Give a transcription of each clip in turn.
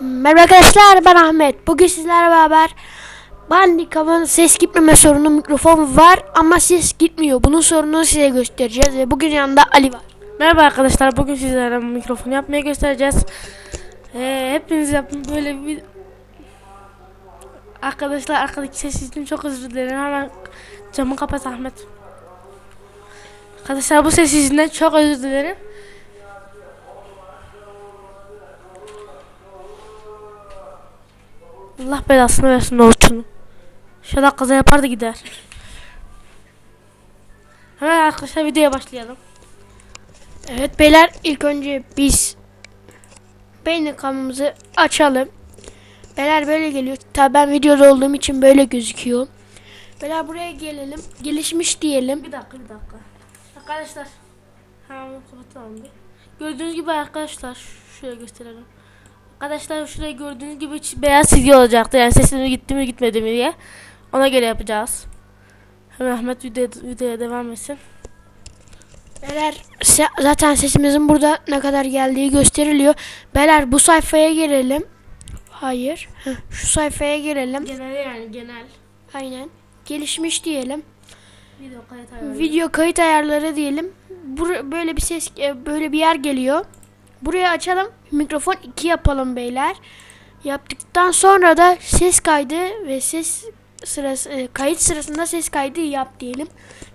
Merhaba arkadaşlar ben Ahmet. Bugün sizlerle beraber Bandicam'ın ses gitmeme sorunu mikrofon var ama ses gitmiyor. Bunun sorununu size göstereceğiz ve bugün yanında Ali var. Merhaba arkadaşlar. Bugün sizlere mikrofon yapmaya göstereceğiz. Ee, hepiniz yapın böyle bir Arkadaşlar arkadaki sessizliğim çok özür dilerim. Hemen camı kapat Ahmet. Arkadaşlar bu sessizliğinden çok özür dilerim. Allah belasını versin Orçun'u. Şöyle kaza yapar da gider. Hemen arkadaşlar videoya başlayalım. Evet beyler ilk önce biz Bandicam'ımızı açalım. Beyler böyle geliyor. Tabi ben videoda olduğum için böyle gözüküyor. Beyler buraya gelelim. Gelişmiş diyelim. Bir dakika bir dakika. Arkadaşlar. Hemen kapatalım bir. Gördüğünüz gibi arkadaşlar şöyle gösterelim. Arkadaşlar şuraya gördüğünüz gibi beyaz çizgi olacaktı. Yani sesimiz gitti mi gitmedi mi diye. Ona göre yapacağız. Hemen Ahmet video, videoya devam etsin. Beyler se- zaten sesimizin burada ne kadar geldiği gösteriliyor. Beyler bu sayfaya girelim. Hayır. Heh, şu sayfaya girelim. Genel yani genel. Aynen. Gelişmiş diyelim. Video kayıt ayarı. Video kayıt ayarları diyelim. Bur- böyle bir ses e, böyle bir yer geliyor. Buraya açalım. Mikrofon 2 yapalım beyler. Yaptıktan sonra da ses kaydı ve ses sırası e, kayıt sırasında ses kaydı yap diyelim.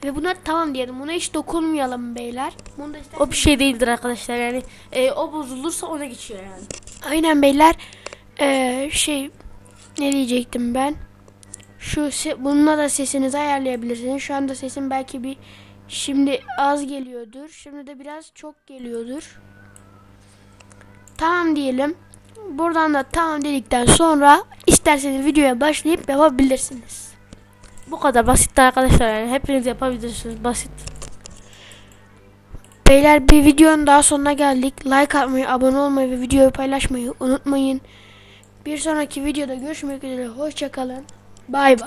Ve buna tamam diyelim. Buna hiç dokunmayalım beyler. Bunu da o bir şey değildir arkadaşlar yani. e, o bozulursa ona geçiyor yani. Aynen beyler. Ee, şey ne diyecektim ben? Şu se- bununla da sesinizi ayarlayabilirsiniz. Şu anda sesim belki bir şimdi az geliyordur. Şimdi de biraz çok geliyordur. Tamam diyelim. Buradan da tamam dedikten sonra isterseniz videoya başlayıp yapabilirsiniz. Bu kadar basit arkadaşlar yani. Hepiniz yapabilirsiniz. Basit. Beyler bir videonun daha sonuna geldik. Like atmayı, abone olmayı ve videoyu paylaşmayı unutmayın. Bir sonraki videoda görüşmek üzere. Hoşçakalın. Bay bay.